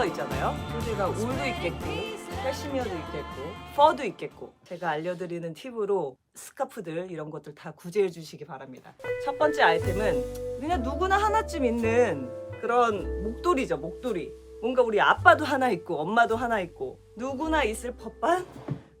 소재가 있잖아요. 소재가 울도 있겠고, 캐시미어도 있겠고, 퍼도 있겠고. 제가 알려드리는 팁으로 스카프들 이런 것들 다 구제해 주시기 바랍니다. 첫 번째 아이템은 그냥 누구나 하나쯤 있는 그런 목도리죠, 목도리. 뭔가 우리 아빠도 하나 있고, 엄마도 하나 있고, 누구나 있을 법한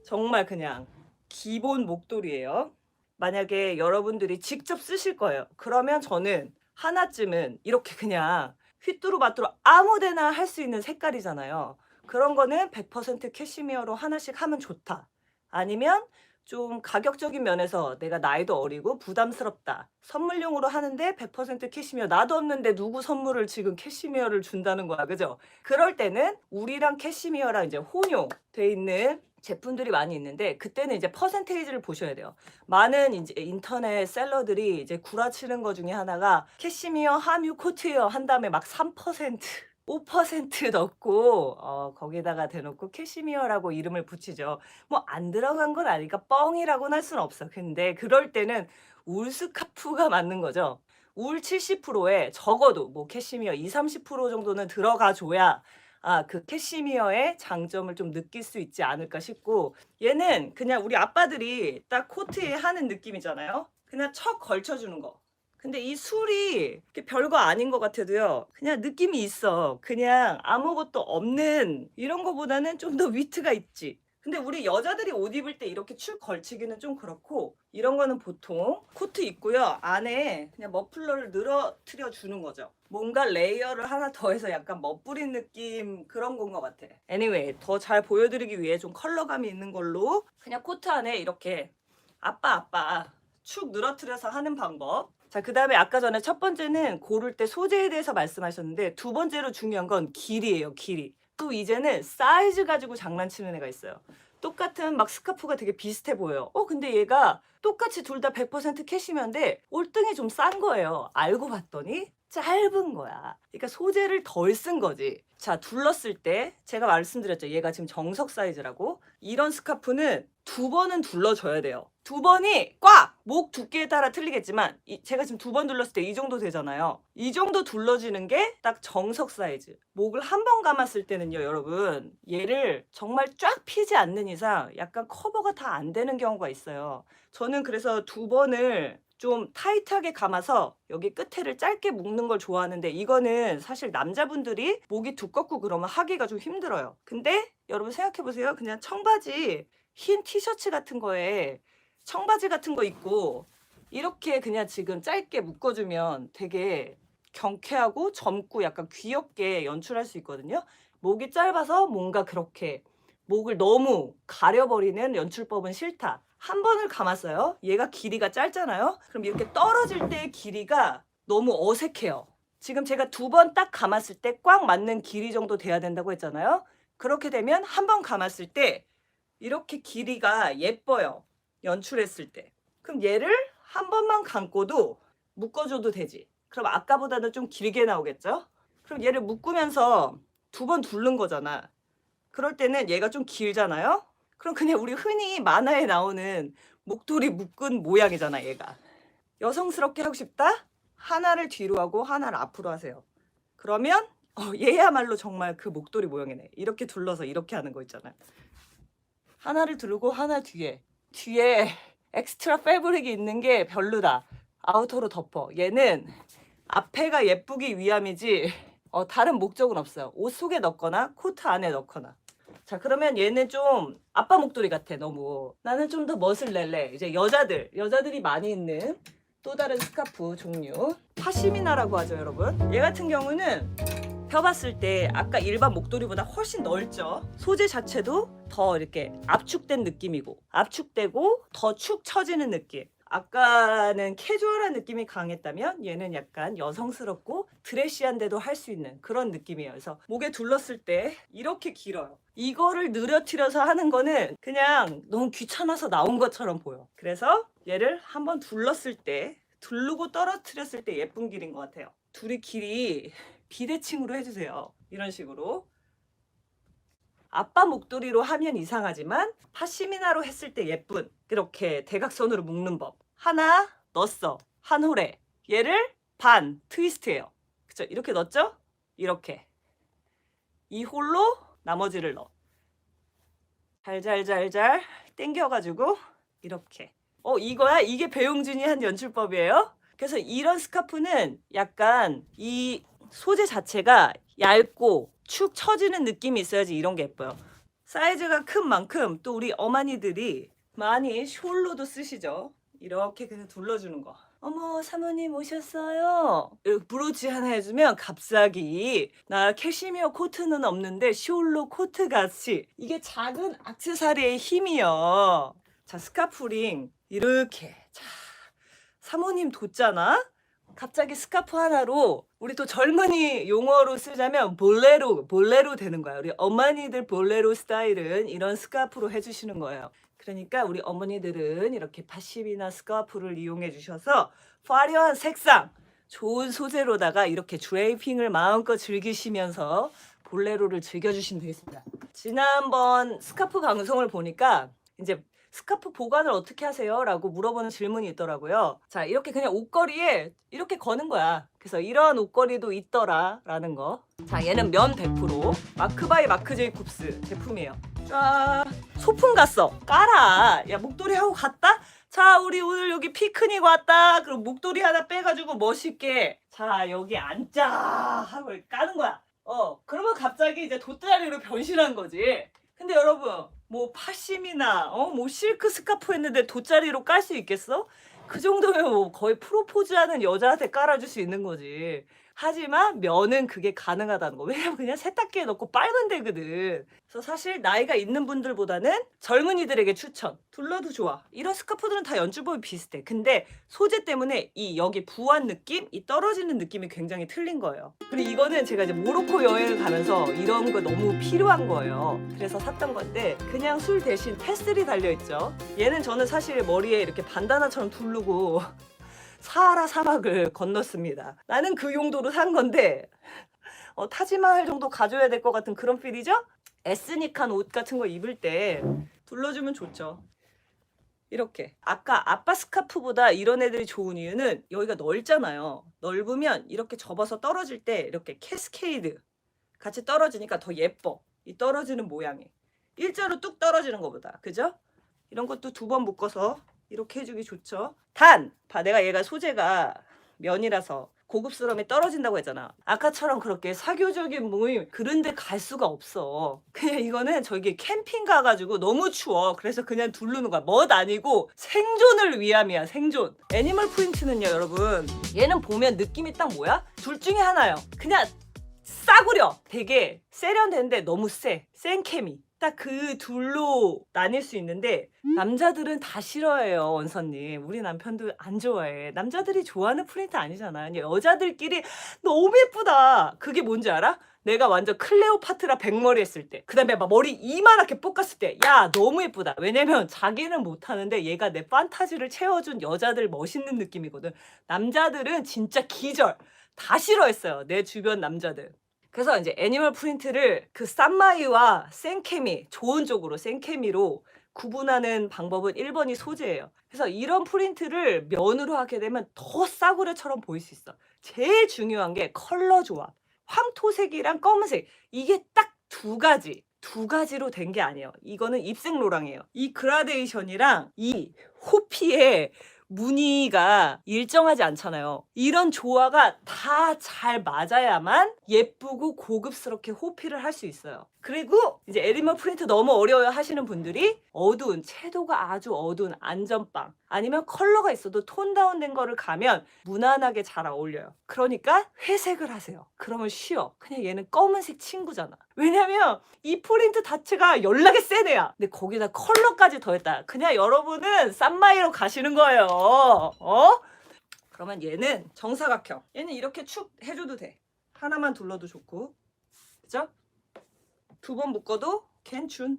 정말 그냥 기본 목도리예요. 만약에 여러분들이 직접 쓰실 거예요. 그러면 저는 하나쯤은 이렇게 그냥 휘뚜루마뚜루 아무데나 할 수 있는 색깔이잖아요. 그런 거는 100% 캐시미어로 하나씩 하면 좋다. 아니면 좀 가격적인 면에서 내가 나이도 어리고 부담스럽다. 선물용으로 하는데 100% 캐시미어 나도 없는데 누구 선물을 지금 캐시미어를 준다는 거야. 그죠? 그럴 때는 우리랑 캐시미어랑 이제 혼용돼 있는 제품들이 많이 있는데 그때는 이제 퍼센테이지를 보셔야 돼요. 많은 이제 인터넷 셀러들이 이제 구라치는 거 중에 하나가 캐시미어 함유 코트웨어 한 다음에 막 3% 5% 넣고 어, 거기다가 대놓고 캐시미어라고 이름을 붙이죠. 뭐 안 들어간 건 아니까 뻥이라고는 할 수는 없어. 근데 그럴 때는 울 스카프가 맞는 거죠. 울 70%에 적어도 뭐 캐시미어 2, 30% 정도는 들어가 줘야 아, 그 캐시미어의 장점을 좀 느낄 수 있지 않을까 싶고 얘는 그냥 우리 아빠들이 딱 코트에 하는 느낌이잖아요. 그냥 척 걸쳐주는 거. 근데 이 술이 별거 아닌 것 같아도요. 그냥 느낌이 있어. 그냥 아무것도 없는 이런 거보다는 좀 더 위트가 있지. 근데 우리 여자들이 옷 입을 때 이렇게 축 걸치기는 좀 그렇고 이런 거는 보통 코트 입고요. 안에 그냥 머플러를 늘어뜨려 주는 거죠. 뭔가 레이어를 하나 더해서 약간 멋부린 느낌 그런 건 것 같아. Anyway, 더 잘 보여드리기 위해 좀 컬러감이 있는 걸로 그냥 코트 안에 이렇게 아빠 아빠 축 늘어뜨려서 하는 방법. 자, 그 다음에 아까 전에 첫 번째는 고를 때 소재에 대해서 말씀하셨는데 두 번째로 중요한 건 길이에요, 길이. 또 이제는 사이즈 가지고 장난치는 애가 있어요. 똑같은 막 스카프가 되게 비슷해 보여요. 어, 근데 얘가 똑같이 둘 다 100% 캐시미어인데 올등이 좀 싼 거예요. 알고 봤더니 짧은 거야. 그러니까 소재를 덜 쓴 거지. 자, 둘렀을 때 제가 말씀드렸죠. 얘가 지금 정석 사이즈라고. 이런 스카프는 두 번은 둘러줘야 돼요. 두 번이 꽉! 목 두께에 따라 틀리겠지만 이- 제가 지금 두 번 둘렀을 때 이 정도 되잖아요. 이 정도 둘러지는 게 딱 정석 사이즈. 목을 한 번 감았을 때는요, 여러분. 얘를 정말 쫙 피지 않는 이상 약간 커버가 다 안 되는 경우가 있어요. 저는 그래서 두 번을 좀 타이트하게 감아서 여기 끝에를 짧게 묶는 걸 좋아하는데 이거는 사실 남자분들이 목이 두껍고 그러면 하기가 좀 힘들어요. 근데 여러분 생각해 보세요. 그냥 청바지 흰 티셔츠 같은 거에 청바지 같은 거 입고 이렇게 그냥 지금 짧게 묶어주면 되게 경쾌하고 젊고 약간 귀엽게 연출할 수 있거든요. 목이 짧아서 뭔가 그렇게 목을 너무 가려버리는 연출법은 싫다. 한 번을 감았어요. 얘가 길이가 짧잖아요. 그럼 이렇게 떨어질 때 길이가 너무 어색해요. 지금 제가 두 번 딱 감았을 때 꽉 맞는 길이 정도 돼야 된다고 했잖아요. 그렇게 되면 한 번 감았을 때 이렇게 길이가 예뻐요. 연출했을 때. 그럼 얘를 한 번만 감고도 묶어줘도 되지. 그럼 아까보다는 좀 길게 나오겠죠? 그럼 얘를 묶으면서 두번 두른 거잖아. 그럴 때는 얘가 좀 길잖아요? 그럼 그냥 우리 흔히 만화에 나오는 목도리 묶은 모양이잖아, 얘가. 여성스럽게 하고 싶다? 하나를 뒤로 하고 하나를 앞으로 하세요. 그러면 어, 얘야말로 정말 그 목도리 모양이네. 이렇게 둘러서 이렇게 하는 거 있잖아요. 하나를 두르고 하나 뒤에. 뒤에 엑스트라 패브릭이 있는 게 별로다. 아우터로 덮어. 얘는 앞에가 예쁘기 위함이지 어, 다른 목적은 없어요. 옷 속에 넣거나 코트 안에 넣거나. 자 그러면 얘는 좀 아빠 목도리 같아 너무. 나는 좀 더 멋을 낼래. 이제 여자들 여자들이 많이 입는 또 다른 스카프 종류 파시미나라고 하죠 여러분. 얘 같은 경우는 펴봤을 때 아까 일반 목도리보다 훨씬 넓죠. 소재 자체도 더 이렇게 압축된 느낌이고 압축되고 더 축 처지는 느낌. 아까는 캐주얼한 느낌이 강했다면 얘는 약간 여성스럽고 드레시한데도 할 수 있는 그런 느낌이에요. 그래서 목에 둘렀을 때 이렇게 길어요. 이거를 느려뜨려서 하는 거는 그냥 너무 귀찮아서 나온 것처럼 보여. 그래서 얘를 한번 둘렀을 때 두르고 떨어뜨렸을 때 예쁜 길인 것 같아요. 둘이 길이 비대칭으로 해주세요. 이런 식으로. 아빠 목도리로 하면 이상하지만 파시미나로 했을 때 예쁜 이렇게 대각선으로 묶는 법. 하나 넣었어. 한 홀에. 얘를 반 트위스트해요. 그쵸? 이렇게 넣었죠? 이렇게. 이 홀로 나머지를 넣어. 잘잘잘잘 땡겨가지고 이렇게. 어 이거야? 이게 배용준이 한 연출법이에요? 그래서 이런 스카프는 약간 이 소재 자체가 얇고 축 처지는 느낌이 있어야지 이런 게 예뻐요. 사이즈가 큰 만큼 또 우리 어머니들이 많이 숄로도 쓰시죠. 이렇게 그냥 둘러주는 거. 어머 사모님 오셨어요. 브로치 하나 해주면 갑자기 나 캐시미어 코트는 없는데 숄로 코트 같이 이게 작은 액세서리의 힘이요. 자 스카프링 이렇게 자 사모님 뒀잖아. 갑자기 스카프 하나로 우리 또 젊은이 용어로 쓰자면 볼레로 볼레로 되는 거야. 우리 어머니들 볼레로 스타일은 이런 스카프로 해주시는 거예요. 그러니까 우리 어머니들은 이렇게 파시비나 스카프를 이용해 주셔서 화려한 색상, 좋은 소재로다가 이렇게 드레이핑을 마음껏 즐기시면서 볼레로를 즐겨주시면 되겠습니다. 지난번 스카프 방송을 보니까 이제 스카프 보관을 어떻게 하세요? 라고 물어보는 질문이 있더라고요. 자, 이렇게 그냥 옷걸이에 이렇게 거는 거야. 그래서 이런 옷걸이도 있더라. 라는 거. 자, 얘는 면 100% 마크바이 마크 제이콥스 제품이에요. 쫙. 소풍 갔어. 깔아. 야, 목도리 하고 갔다? 자, 우리 오늘 여기 피크닉 왔다. 그럼 목도리 하나 빼가지고 멋있게. 자, 여기 앉자. 하고 까는 거야. 어, 그러면 갑자기 이제 돗자리로 변신한 거지. 근데 여러분, 뭐 파심이나 어 뭐 실크 스카프 했는데 돗자리로 깔 수 있겠어? 그 정도면 뭐 거의 프로포즈하는 여자한테 깔아줄 수 있는 거지. 하지만 면은 그게 가능하다는 거. 왜냐면 그냥 세탁기에 넣고 빨면 되거든. 그래서 사실 나이가 있는 분들보다는 젊은이들에게 추천. 둘러도 좋아. 이런 스카프들은 다 연출법이 비슷해. 근데 소재 때문에 이 여기 부한 느낌, 이 떨어지는 느낌이 굉장히 틀린 거예요. 그리고 이거는 제가 이제 모로코 여행을 가면서 이런 거 너무 필요한 거예요. 그래서 샀던 건데 그냥 술 대신 패슬이 달려 있죠. 얘는 저는 사실 머리에 이렇게 반다나처럼 두르고 사하라 사막을 건넜습니다. 나는 그 용도로 산 건데 어, 타지마할 정도 가져야 될 것 같은 그런 필이죠? 에스닉한 옷 같은 거 입을 때 둘러주면 좋죠. 이렇게 아까 아빠 스카프보다 이런 애들이 좋은 이유는 여기가 넓잖아요. 넓으면 이렇게 접어서 떨어질 때 이렇게 캐스케이드 같이 떨어지니까 더 예뻐. 이 떨어지는 모양이 일자로 뚝 떨어지는 것보다 그죠? 이런 것도 두 번 묶어서 이렇게 해주기 좋죠. 단, 봐 내가 얘가 소재가 면이라서 고급스러움이 떨어진다고 했잖아. 아까처럼 그렇게 사교적인 모임 그런데 갈 수가 없어. 그냥 이거는 저기 캠핑 가가지고 너무 추워. 그래서 그냥 두르는 거야. 멋 아니고 생존을 위함이야. 생존. 애니멀 프린트는요, 여러분. 얘는 보면 느낌이 딱 뭐야? 둘 중에 하나요. 그냥 싸구려. 되게 세련된데 너무 세. 센 케미. 딱 그 둘로 나뉠 수 있는데 남자들은 다 싫어해요 원선님. 우리 남편도 안 좋아해. 남자들이 좋아하는 프린트 아니잖아 그냥 여자들끼리 너무 예쁘다. 그게 뭔지 알아? 내가 완전 클레오파트라 백머리 했을 때 그다음에 막 머리 이만하게 볶았을 때 야 너무 예쁘다. 왜냐면 자기는 못하는데 얘가 내 판타지를 채워준 여자들 멋있는 느낌이거든. 남자들은 진짜 기절. 다 싫어했어요 내 주변 남자들 그래서 이제 애니멀 프린트를 그 쌈마이와 생케미 좋은 쪽으로 생케미로 구분하는 방법은 1번이 소재예요. 그래서 이런 프린트를 면으로 하게 되면 더 싸구려처럼 보일 수 있어. 제일 중요한 게 컬러 조합. 황토색이랑 검은색. 이게 딱 두 가지. 두 가지로 된 게 아니에요. 이거는 입생로랑이에요. 이 그라데이션이랑 이 호피의 무늬가 일정하지 않잖아요. 이런 조화가 다 잘 맞아야만 예쁘고 고급스럽게 호피를 할 수 있어요. 그리고 이제 에리멀 프린트 너무 어려워 하시는 분들이 어두운 채도가 아주 어두운 안전빵 아니면 컬러가 있어도 톤 다운된 거를 가면 무난하게 잘 어울려요. 그러니까 회색을 하세요. 그러면 쉬워. 그냥 얘는 검은색 친구잖아. 왜냐면 이 프린트 자체가 연락이 센 애야. 근데 거기다 컬러까지 더했다. 그냥 여러분은 쌈마이로 가시는 거예요. 어? 그러면 얘는 정사각형. 얘는 이렇게 축 해줘도 돼. 하나만 둘러도 좋고. 그죠? 두 번 묶어도 괜춘.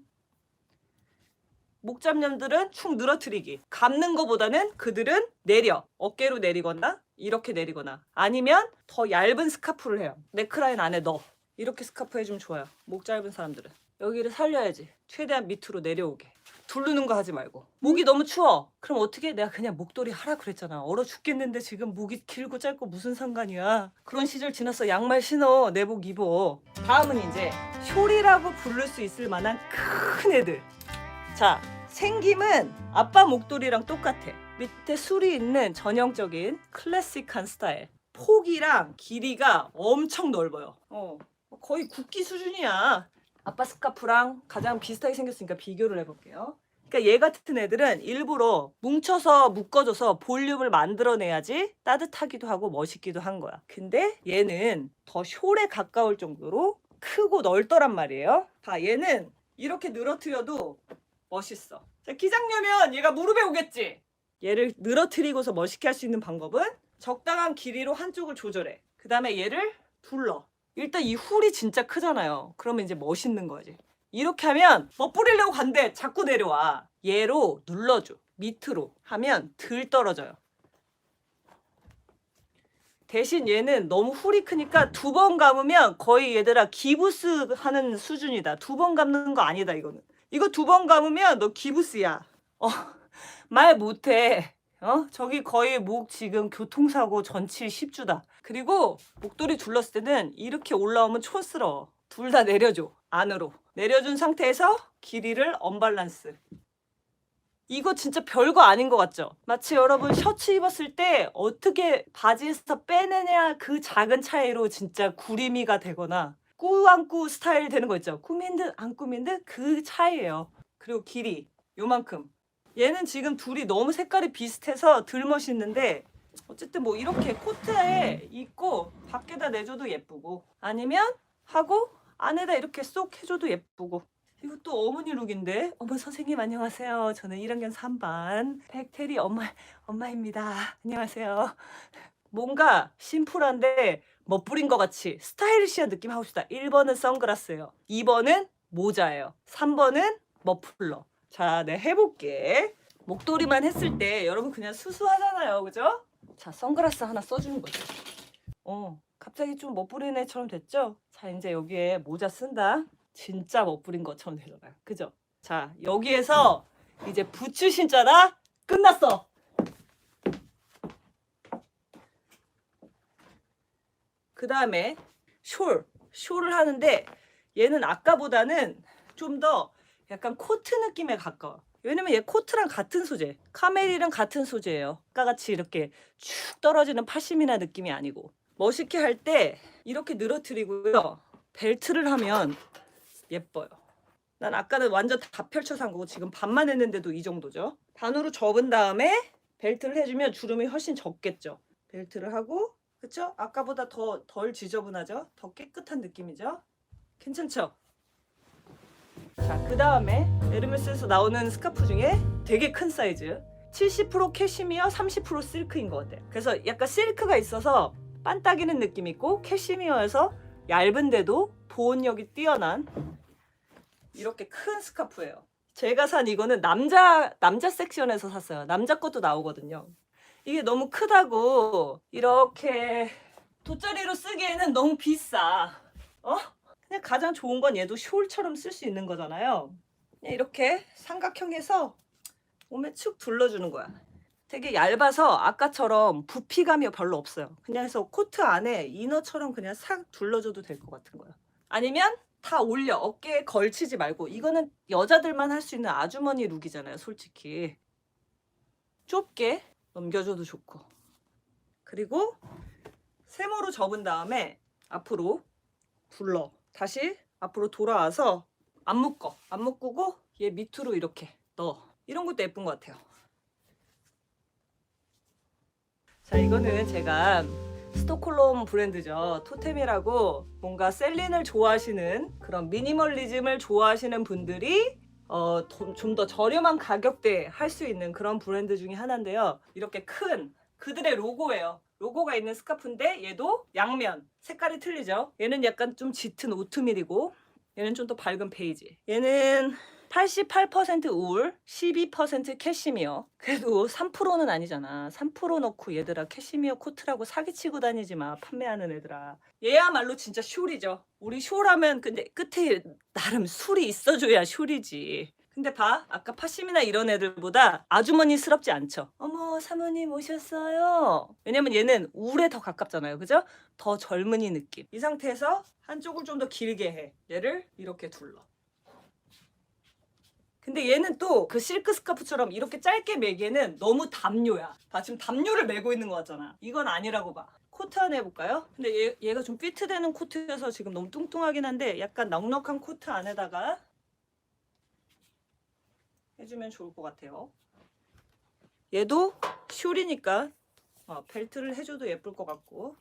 목잡념들은 축 늘어뜨리기. 감는 거보다는 그들은 내려. 어깨로 내리거나 이렇게 내리거나 아니면 더 얇은 스카프를 해요. 네크라인 안에 넣어. 이렇게 스카프 해주면 좋아요. 목 짧은 사람들은. 여기를 살려야지. 최대한 밑으로 내려오게. 두르는 거 하지 말고. 목이 너무 추워. 그럼 어떻게 내가 그냥 목도리 하라 그랬잖아. 얼어 죽겠는데 지금 목이 길고 짧고 무슨 상관이야? 그런 시절 지났어. 양말 신어. 내복 입어. 다음은 이제 숄이라고 부를 수 있을 만한 큰 애들. 자 생김은 아빠 목도리랑 똑같아. 밑에 술이 있는 전형적인 클래식한 스타일. 폭이랑 길이가 엄청 넓어요. 어 거의 국기 수준이야 아빠 스카프랑 가장 비슷하게 생겼으니까 비교를 해볼게요. 그러니까 얘 같은 애들은 일부러 뭉쳐서 묶어줘서 볼륨을 만들어내야지 따뜻하기도 하고 멋있기도 한 거야. 근데 얘는 더 숄에 가까울 정도로 크고 넓더란 말이에요. 봐, 얘는 이렇게 늘어뜨려도 멋있어. 자, 기장려면 얘가 무릎에 오겠지. 얘를 늘어뜨리고서 멋있게 할 수 있는 방법은 적당한 길이로 한쪽을 조절해. 그 다음에 얘를 둘러. 일단 이 훌이 진짜 크잖아요. 그러면 이제 멋있는 거지. 이렇게 하면 멋부리려고 간대. 자꾸 내려와. 얘로 눌러줘. 밑으로 하면 덜 떨어져요. 대신 얘는 너무 훌이 크니까 두 번 감으면 거의 얘들아 기부스 하는 수준이다. 두 번 감는 거 아니다 이거는. 이거 두 번 감으면 너 기부스야. 어, 말 못해. 어? 저기 거의 목 지금 교통사고 전치 10주다. 그리고 목도리 둘렀을 때는 이렇게 올라오면 촌스러워. 둘 다 내려줘. 안으로. 내려준 상태에서 길이를 언밸런스. 이거 진짜 별거 아닌 것 같죠? 마치 여러분 셔츠 입었을 때 어떻게 바지에서 빼내냐 그 작은 차이로 진짜 구리미가 되거나 꾸안꾸 스타일 되는 거 있죠? 꾸민 듯 안 꾸민 듯 그 차이예요. 그리고 길이 요만큼. 얘는 지금 둘이 너무 색깔이 비슷해서 덜 멋있는데 어쨌든 뭐 이렇게 코트에 입고 밖에다 내줘도 예쁘고 아니면 하고 안에다 이렇게 쏙 해줘도 예쁘고. 이것도 어머니 룩인데? 어머 선생님 안녕하세요. 저는 1학년 3반 백태리 엄마 엄마입니다. 안녕하세요. 뭔가 심플한데 멋부린 것 같이 스타일리시한 느낌 하고 싶다. 1번은 선글라스예요. 2번은 모자예요. 3번은 머플러. 자, 네 해볼게. 목도리만 했을 때 여러분 그냥 수수하잖아요, 그죠? 자, 선글라스 하나 써주는 거죠. 어, 갑자기 좀 멋부린 애처럼 됐죠? 자, 이제 여기에 모자 쓴다. 진짜 멋부린 것처럼 되잖아요, 그죠? 자, 여기에서 이제 부츠 신자다. 끝났어. 그 다음에 숄, 숄을 하는데 얘는 아까보다는 좀 더 약간 코트 느낌에 가까워. 왜냐면 얘 코트랑 같은 소재, 카멜이랑 같은 소재예요. 아까 같이 이렇게 쭉 떨어지는 파시미나 느낌이 아니고 멋있게 할 때 이렇게 늘어뜨리고요. 벨트를 하면 예뻐요. 난 아까는 완전 다 펼쳐서 한 거고 지금 반만 했는데도 이 정도죠. 반으로 접은 다음에 벨트를 해주면 주름이 훨씬 적겠죠. 벨트를 하고 그쵸? 아까보다 더 덜 지저분하죠? 더 깨끗한 느낌이죠? 괜찮죠? 자, 그 다음에 에르메스에서 나오는 스카프 중에 되게 큰 사이즈 70% 캐시미어, 30% 실크인 것 같아요. 그래서 약간 실크가 있어서 반딱이는 느낌 있고 캐시미어에서 얇은데도 보온력이 뛰어난 이렇게 큰 스카프예요. 제가 산 이거는 남자 남자 섹션에서 샀어요. 남자 것도 나오거든요. 이게 너무 크다고 이렇게 돗자리로 쓰기에는 너무 비싸. 어? 가장 좋은 건 얘도 숄처럼 쓸 수 있는 거잖아요. 이렇게 삼각형에서 몸에 축 둘러주는 거야. 되게 얇아서 아까처럼 부피감이 별로 없어요. 그냥 해서 코트 안에 이너처럼 그냥 싹 둘러줘도 될 것 같은 거야. 아니면 다 올려 어깨에 걸치지 말고 이거는 여자들만 할 수 있는 아주머니 룩이잖아요, 솔직히. 좁게 넘겨줘도 좋고. 그리고 세모로 접은 다음에 앞으로 둘러. 다시 앞으로 돌아와서 안 묶어. 안 묶고 얘 밑으로 이렇게 넣어. 이런 것도 예쁜 것 같아요. 자, 이거는 제가 스톡홀름 브랜드죠. 토템이라고 뭔가 셀린을 좋아하시는 그런 미니멀리즘을 좋아하시는 분들이 어, 좀 더 저렴한 가격대에 할 수 있는 그런 브랜드 중에 하나인데요. 이렇게 큰 그들의 로고예요. 로고가 있는 스카프인데 얘도 양면 색깔이 틀리죠. 얘는 약간 좀 짙은 오트밀이고 얘는 좀 더 밝은 베이지. 얘는 88% 울, 12% 캐시미어. 그래도 3%는 아니잖아. 3% 넣고 얘들아 캐시미어 코트라고 사기치고 다니지 마. 판매하는 애들아. 얘야말로 진짜 숄이죠. 우리 숄하면 근데 끝에 나름 술이 있어줘야 숄이지. 근데 봐 아까 파심이나 이런 애들보다 아주머니스럽지 않죠 어머 사모님 오셨어요 왜냐면 얘는 울에 더 가깝잖아요 그죠 더 젊은이 느낌 이 상태에서 한쪽을 좀 더 길게 해 얘를 이렇게 둘러 근데 얘는 또 그 실크 스카프처럼 이렇게 짧게 매기에는 너무 담요야. 봐, 지금 담요를 메고 있는 거 같잖아. 이건 아니라고 봐. 코트 하나 해볼까요? 근데 얘, 얘가 좀 피트되는 코트여서 지금 너무 뚱뚱하긴 한데 약간 넉넉한 코트 안에다가 해주면 좋을 것 같아요. 얘도 숄이니까 어, 벨트를 해줘도 예쁠 것 같고.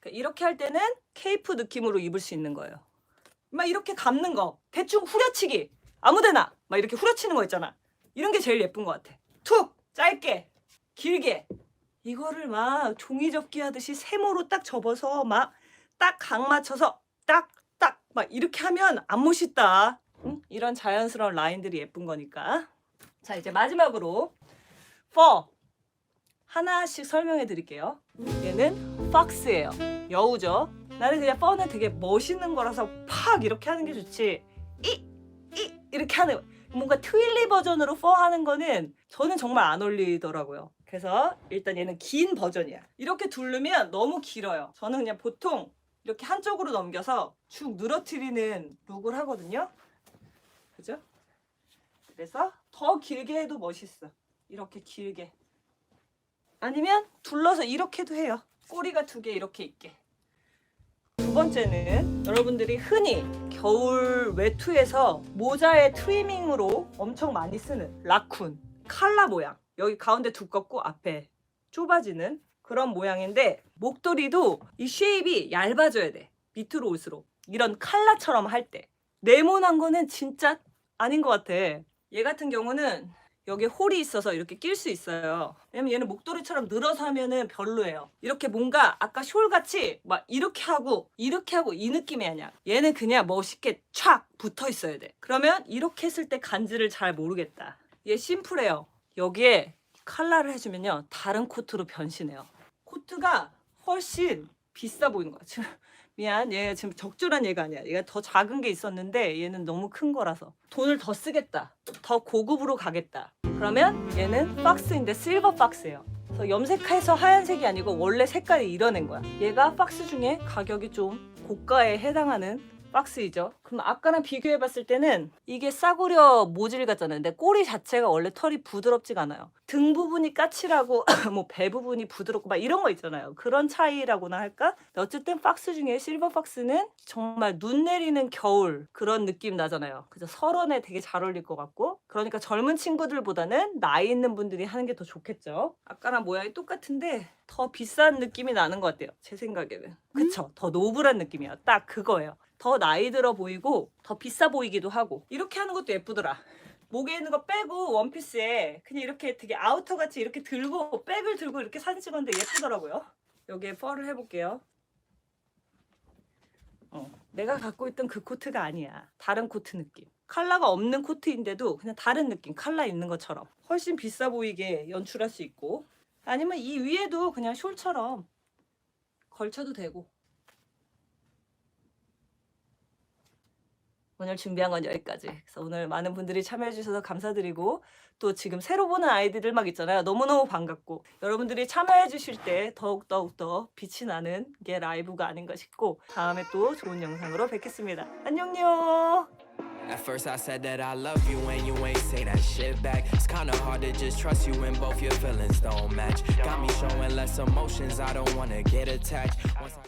그러니까 이렇게 할 때는 케이프 느낌으로 입을 수 있는 거예요. 막 이렇게 감는 거. 대충 후려치기. 아무데나. 막 이렇게 후려치는 거 있잖아. 이런 게 제일 예쁜 것 같아. 툭! 짧게. 길게. 이거를 막 종이 접기 하듯이 세모로 딱 접어서 막 딱 각 맞춰서 딱 딱 막 이렇게 하면 안 멋있다 응? 이런 자연스러운 라인들이 예쁜 거니까. 자 이제 마지막으로 for 하나씩 설명해 드릴게요. 얘는 fox예요. 여우죠. 나는 그냥 뻔은 되게 멋있는 거라서 팍 이렇게 하는 게 좋지. 이, 이 이렇게 하는 뭔가 트윌리 버전으로 퍼 하는 거는 저는 정말 안 어울리더라고요. 그래서 일단 얘는 긴 버전이야. 이렇게 두르면 너무 길어요. 저는 그냥 보통 이렇게 한쪽으로 넘겨서 쭉 늘어뜨리는 룩을 하거든요 그죠? 그래서 더 길게 해도 멋있어. 이렇게 길게. 아니면 둘러서 이렇게도 해요. 꼬리가 두 개 이렇게 있게. 두 번째는 여러분들이 흔히 겨울 외투에서 모자의 트리밍으로 엄청 많이 쓰는 라쿤 칼라 모양. 여기 가운데 두껍고 앞에 좁아지는 그런 모양인데 목도리도 이 쉐입이 얇아져야 돼. 밑으로 올수록 이런 칼라처럼 할 때. 네모난 거는 진짜 아닌 것 같아 얘 같은 경우는 여기 홀이 있어서 이렇게 낄 수 있어요. 왜냐면 얘는 목도리처럼 늘어서 하면은 별로예요. 이렇게 뭔가 아까 숄 같이 막 이렇게 하고 이렇게 하고 이 느낌이 아니야. 얘는 그냥 멋있게 촥 붙어 있어야 돼. 그러면 이렇게 했을 때 간지를 잘 모르겠다. 얘 심플해요. 여기에 칼라를 해주면요 다른 코트로 변신해요. 코트가 훨씬 비싸 보이는 거야. 지금 미안, 얘 지금 적절한 얘가 아니야. 얘가 더 작은 게 있었는데 얘는 너무 큰 거라서 돈을 더 쓰겠다. 더 고급으로 가겠다. 그러면 얘는 박스인데 실버 박스예요. 그래서 염색해서 하얀색이 아니고 원래 색깔이 이뤄낸 거야. 얘가 박스 중에 가격이 좀 고가에 해당하는 박스이죠. 그럼 아까랑 비교해 봤을 때는 이게 싸구려 모질 같잖아요. 근데 꼬리 자체가 원래 털이 부드럽지가 않아요. 등 부분이 까칠하고 뭐 배 부분이 부드럽고 막 이런 거 있잖아요. 그런 차이라고나 할까? 어쨌든 박스 중에 실버 박스는 정말 눈 내리는 겨울 그런 느낌 나잖아요. 그래서 설원에 되게 잘 어울릴 것 같고 그러니까 젊은 친구들보다는 나이 있는 분들이 하는 게 더 좋겠죠. 아까랑 모양이 똑같은데 더 비싼 느낌이 나는 것 같아요. 제 생각에는. 그쵸? 더 노블한 느낌이야. 딱 그거예요. 더 나이 들어 보이고 더 비싸 보이기도 하고 이렇게 하는 것도 예쁘더라. 목에 있는 거 빼고 원피스에 그냥 이렇게 되게 아우터 같이 이렇게 들고 백을 들고 이렇게 사진 찍었는데 예쁘더라고요. 여기에 펄을 해볼게요. 어, 내가 갖고 있던 그 코트가 아니야. 다른 코트 느낌. 칼라가 없는 코트인데도 그냥 다른 느낌. 칼라 있는 것처럼. 훨씬 비싸 보이게 연출할 수 있고. 아니면 이 위에도 그냥 숄처럼 걸쳐도 되고. 오늘 준비한 건 여기까지. 그래서 오늘 많은 분들이 참여해 주셔서 감사드리고 또 지금 새로 보는 아이들 막 있잖아요. 너무너무 반갑고 여러분들이 참여해 주실 때 더욱 더욱 더 빛이 나는 게 라이브가 아닌가 싶고 다음에 또 좋은 영상으로 뵙겠습니다. 안녕요. At first I said that I love you and you ain't say that shit back. It's kinda hard to just trust you when both your feelings don't match. Got me showing less emotions, I don't wanna get attached. Once I